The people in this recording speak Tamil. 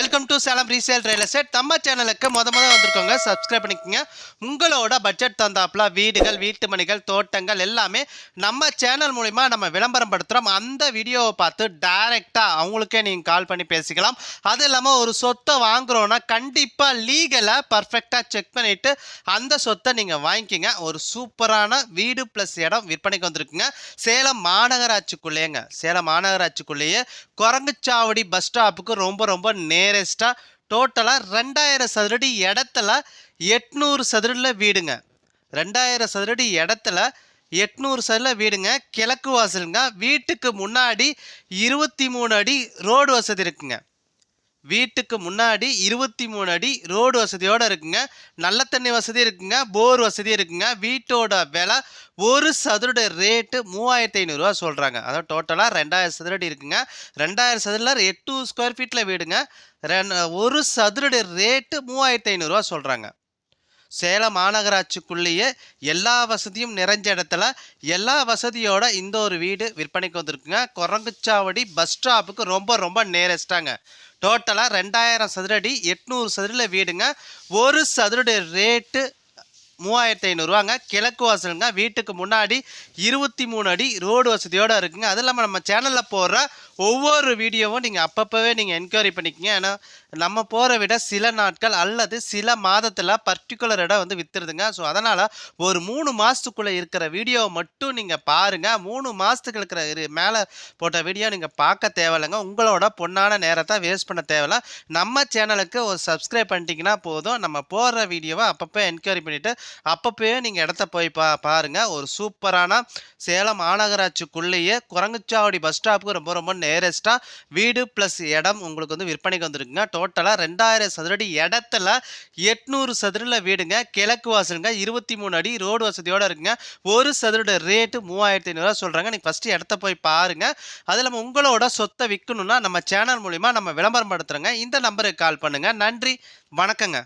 Welcome to Salem resale real estate நம்ம சேனலுக்கு முத முத வந்திருக்கோங்க. சப்ஸ்கிரைப் பண்ணிக்கோங்க. உங்களோட பட்ஜெட் தந்தாப்புல வீடுகள் வீட்டு மணிகள் தோட்டங்கள் எல்லாமே நம்ம சேனல் மூலிமா நம்ம விளம்பரம் படுத்துகிறோம் அந்த வீடியோவை பார்த்து டைரெக்டாக அவங்களுக்கே நீங்கள் கால் பண்ணி பேசிக்கலாம். அது இல்லாமல் ஒரு சொத்தை வாங்குறோன்னா கண்டிப்பாக லீகலாக பர்ஃபெக்டாக செக் பண்ணிவிட்டு அந்த சொத்தை நீங்கள் வாங்கிக்கிங்க. ஒரு சூப்பரான வீடு ப்ளஸ் இடம் விற்பனைக்கு வந்திருக்குங்க. சேலம் மாநகராட்சிக்குள்ளேங்க. சேலம் மாநகராட்சிக்குள்ளேயே குரங்குச்சாவடி பஸ் ஸ்டாப்புக்கு ரொம்ப ரொம்ப நியரஸ்ட்டாக டோட்டலாக ரெண்டாயிரம் சதுரடி இடத்துல எட்நூறு சதுரடியில் வீடுங்க. ரெண்டாயிரம் சதுரடி இடத்துல எட்நூறு சதுரில் வீடுங்க. கிழக்கு வாசலுங்க. வீட்டுக்கு முன்னாடி இருபத்தி மூணு அடி ரோடு வசதி இருக்குங்க. வீட்டுக்கு முன்னாடி இருபத்தி மூணு அடி ரோடு வசதியோடு இருக்குங்க. நல்ல தண்ணி வசதி இருக்குங்க. போர் வசதி இருக்குங்க. வீட்டோட விலை ஒரு சதுரடி ரேட்டு மூவாயிரத்தி ஐநூறுரூவா சொல்கிறாங்க அதாவது டோட்டலாக ரெண்டாயிரம் சதுரடி இருக்குங்க. ரெண்டாயிரம் சதுரில் எட்டு ஸ்கொயர் ஃபீட்டில் வீடுங்க. ரெண் ஒரு சதுரடி ரேட்டு மூவாயிரத்தி ஐநூறுரூவா சொல்கிறாங்க சேலம் மாநகராட்சிக்குள்ளேயே எல்லா வசதியும் நிறைஞ்ச இடத்துல எல்லா வசதியோட இந்த ஒரு வீடு விற்பனைக்கு வந்திருக்குங்க. குரங்குச்சாவடி பஸ் ஸ்டாப்புக்கு ரொம்ப ரொம்ப நேரஸ்ட்டாங்க டோட்டலாக ரெண்டாயிரம் சதுரடி எட்நூறு சதுரில் வீடுங்க. ஒரு சதுரடி ரேட்டு மூவாயிரத்தி ஐநூறுரூவாங்க கிழக்கு வாசலுங்க வீட்டுக்கு முன்னாடி இருபத்தி மூணு அடி ரோடு வசதியோடு இருக்குங்க. அது இல்லாமல் நம்ம சேனலில் போடுற ஒவ்வொரு வீடியோவும் நீங்கள் அப்பப்போவே நீங்கள் என்கொயரி பண்ணிக்கங்க. ஏன்னா நம்ம போகிற விட சில நாட்கள் அல்லது சில மாதத்தில் பர்டிகுலர் இடம் வந்து விற்றுருதுங்க ஸோ அதனால் ஒரு மூணு மாதத்துக்குள்ளே இருக்கிற வீடியோவை மட்டும் நீங்கள் பாருங்கள் மூணு மாதத்துக்கு இருக்கிற இரு மேலே போட்ட வீடியோ நீங்கள் பார்க்க தேவையில்லைங்க. உங்களோட பொண்ணான நேரத்தை வேஸ்ட் பண்ண தேவையில்ல. நம்ம சேனலுக்கு ஒரு சப்ஸ்கிரைப் பண்ணிட்டீங்கன்னா போதும். நம்ம போடுற வீடியோவை அப்பப்போ என்கொயரி பண்ணிவிட்டு அப்பப்போயே நீங்கள் இடத்த போய் பா பாருங்கள் ஒரு சூப்பரான சேலம் மாநகராட்சிக்குள்ளேயே குரங்குச்சாவடி பஸ் ஸ்டாப்புக்கு ரொம்ப ரொம்ப நேரஸ்ட்டாக வீடு ப்ளஸ் இடம் உங்களுக்கு வந்து விற்பனைக்கு வந்திருக்குங்க. டோட்டலாக ரெண்டாயிரம் சதுரடி இடத்துல எட்நூறு சதுரில் வீடுங்க. கிழக்கு வாசலுங்க இருபத்தி மூணு அடி ரோடு வசதியோடு இருக்குங்க. ஒரு சதுரோட ரேட்டு மூவாயிரத்தி ஐநூறுரூவா சொல்கிறாங்க நீங்கள் ஃபஸ்ட்டு இடத்த போய் பாருங்கள் அது இல்லாமல் உங்களோட சொத்தை விற்கணுன்னா நம்ம சேனல் மூலிமா நம்ம விளம்பரம் படுத்துகிறோங்க இந்த நம்பருக்கு கால் பண்ணுங்கள் நன்றி. வணக்கங்க.